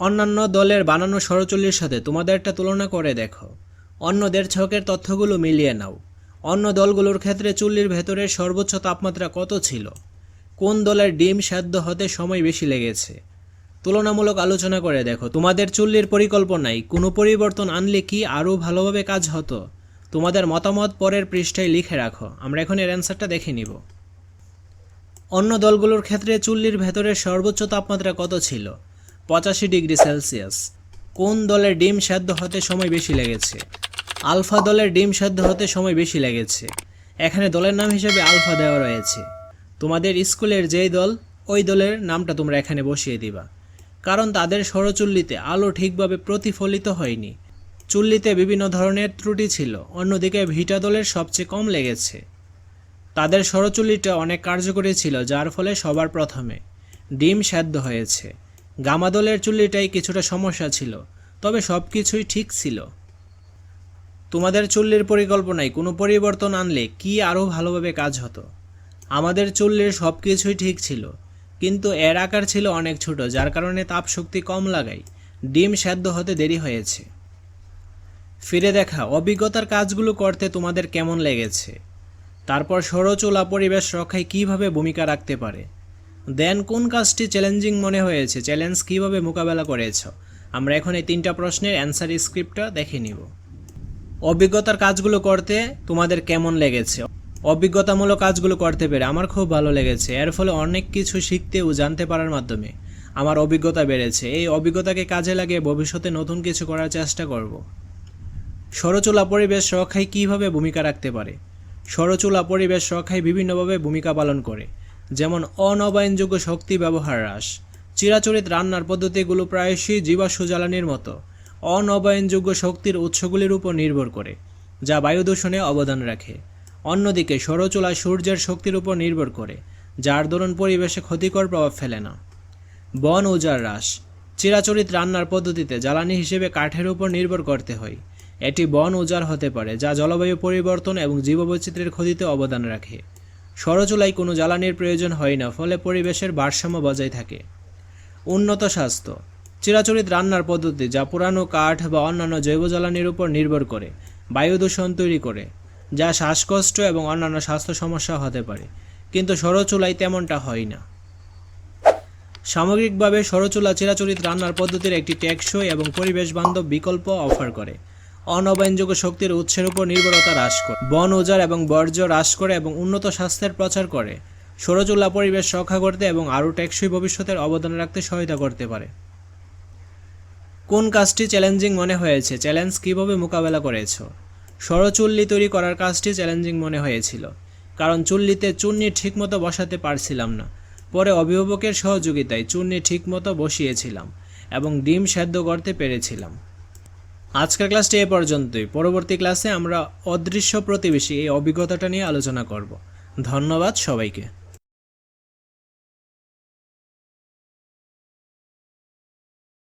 অন্যান্য দলের বানানো ষড়চল্লির সাথে তোমাদেরটা তুলনা করে দেখো। অন্যদের ছকের তথ্যগুলো মিলিয়ে নাও। অন্য দলগুলোর ক্ষেত্রে চুল্লির ভেতরের সর্বোচ্চ তাপমাত্রা কত ছিল? কোন দলের ডিম সাধ্য হতে সময় বেশি লেগেছে? তুলনামূলক আলোচনা করে দেখো। তোমাদের চুল্লির পরিকল্পনায় কোনো পরিবর্তন আনলে কি আরও ভালোভাবে কাজ হতো? তোমাদের মতামত পরের পৃষ্ঠায় লিখে রাখো। আমরা এখন এর অ্যান্সারটা দেখে নিব। অন্য দলগুলোর ক্ষেত্রে চুল্লির ভেতরের সর্বোচ্চ তাপমাত্রা কত ছিল? পঁচাশি ডিগ্রি সেলসিয়াস। কোন দলের ডিম সেদ্ধ হতে সময় বেশি লেগেছে? আলফা দলের ডিম সেদ্ধ হতে সময় বেশি লেগেছে। এখানে দলের নাম হিসেবে আলফা দেওয়া রয়েছে। তোমাদের স্কুলের যেই দল, ওই দলের নামটা তোমরা এখানে বসিয়ে দিবা। কারণ তাদের ষড়চুল্লিতে আলো ঠিকভাবে প্রতিফলিত হয়নি। চুল্লিতে বিভিন্ন ধরনের ত্রুটি ছিল, অন্যদিকে ভিটা দলের সবচেয়ে কম লেগেছে। তাদের ষড়চুল্লিটা অনেক কার্যকরী ছিল, যার ফলে সবার প্রথমে ডিম সেদ্ধ হয়েছে। গামা দলের চুল্লিটাই কিছুটা সমস্যা ছিল, তবে সব কিছুই ঠিক ছিল। তোমাদের চুল্লির পরিকল্পনায় কোনো পরিবর্তন আনলে কি আরও ভালোভাবে কাজ হতো? আমাদের চুল্লির সব কিছুই ঠিক ছিল, কিন্তু এর আকার ছিল অনেক ছোট, যার কারণে তাপ শক্তি কম লাগায়, ডিম সেদ্ধ হতে দেরি হয়েছে। ফিরে দেখা, অভিজ্ঞতার কাজগুলো করতে তোমাদের কেমন লেগেছে? তারপর সরচুলা পরিবেশ রক্ষায় কীভাবে ভূমিকা রাখতে পারে? দেন কোন কাজটি চ্যালেঞ্জিং মনে হয়েছে? চ্যালেঞ্জ কীভাবে মোকাবেলা করেছ? আমরা এখন এই তিনটা প্রশ্নের অ্যান্সার স্ক্রিপ্টটা দেখে নিব। অভিজ্ঞতার কাজগুলো করতে তোমাদের কেমন লেগেছে? অভিজ্ঞতামূলক কাজগুলো করতে পেরে আমার খুব ভালো লেগেছে। এর ফলে অনেক কিছু শিখতে ও জানতে পারার মাধ্যমে আমার অভিজ্ঞতা বেড়েছে। এই অভিজ্ঞতাকে কাজে লাগিয়ে ভবিষ্যতে নতুন কিছু করার চেষ্টা করব। সরচুলা পরিবেশ রক্ষায় কীভাবে ভূমিকা রাখতে পারে? সরচুলা পরিবেশ রক্ষায় বিভিন্নভাবে ভূমিকা পালন করে। যেমন অনবায়নযোগ্য শক্তি ব্যবহার হ্রাস। চিরাচরিত রান্নার পদ্ধতিগুলো প্রায়শই জীবাশ্ম জ্বালানির মতো অনবায়নযোগ্য শক্তির উৎসগুলির উপর নির্ভর করে, যা বায়ু দূষণে অবদান রাখে। অন্যদিকে সৌরচুলা সূর্যের শক্তির উপর নির্ভর করে, যার দরুন পরিবেশে ক্ষতিকর প্রভাব ফেলে না। বন উজাড় হ্রাস। চিরাচরিত রান্নার পদ্ধতিতে জ্বালানি হিসেবে কাঠের উপর নির্ভর করতে হয়। এটি বন উজাড় হতে পারে, যা জলবায়ু পরিবর্তন এবং জীববৈচিত্র্যের ক্ষতিতে অবদান রাখে। সরচুলায় কোনো জ্বালানির প্রয়োজন হয় না, ফলে পরিবেশের ভারসাম্য বজায় থাকে। উন্নত স্বাস্থ্য। চিরাচরিত রান্নার পদ্ধতি যা পুরানো কাঠ বা অন্যান্য জৈব জ্বালানির উপর নির্ভর করে বায়ু দূষণ তৈরি করে, যা শ্বাসকষ্ট এবং অন্যান্য স্বাস্থ্য সমস্যা হতে পারে। কিন্তু সরচুলায় তেমনটা হয় না। সামগ্রিকভাবে সরচুলা চিরাচরিত রান্নার পদ্ধতির একটি টেকসই এবং পরিবেশ বান্ধব বিকল্প অফার করে। অনবায়নযোগ্য শক্তির উৎসের উপর নির্ভরতা হ্রাস করে। বন, উজাড় এবং বর্জ্য হ্রাস করে এবং উন্নত স্বাস্থ্যের প্রচার করে। সৌরচুলা পরিবেশ রক্ষা করতে এবং আরও টেকসই ভবিষ্যতের অবদান রাখতে সহায়তা করতে পারে। কোন কাজটি চ্যালেঞ্জিং মনে হয়েছে? চ্যালেঞ্জ কীভাবে মোকাবেলা করেছ? সরচুল্লি তৈরি করার কাজটি চ্যালেঞ্জিং মনে হয়েছিল, কারণ চুল্লিতে চুন্নি ঠিকমতো বসাতে পারছিলাম না। পরে অভিভাবকের সহযোগিতায় চুন্নি ঠিকমতো বসিয়েছিলাম এবং ডিম সেদ্ধ করতে পেরেছিলাম। আজকের ক্লাসটি এ পর্যন্তই। পরবর্তী ক্লাসে আমরা অদৃশ্য প্রতিবেশী এই অভিজ্ঞতাটা নিয়ে আলোচনা করব। ধন্যবাদ সবাইকে।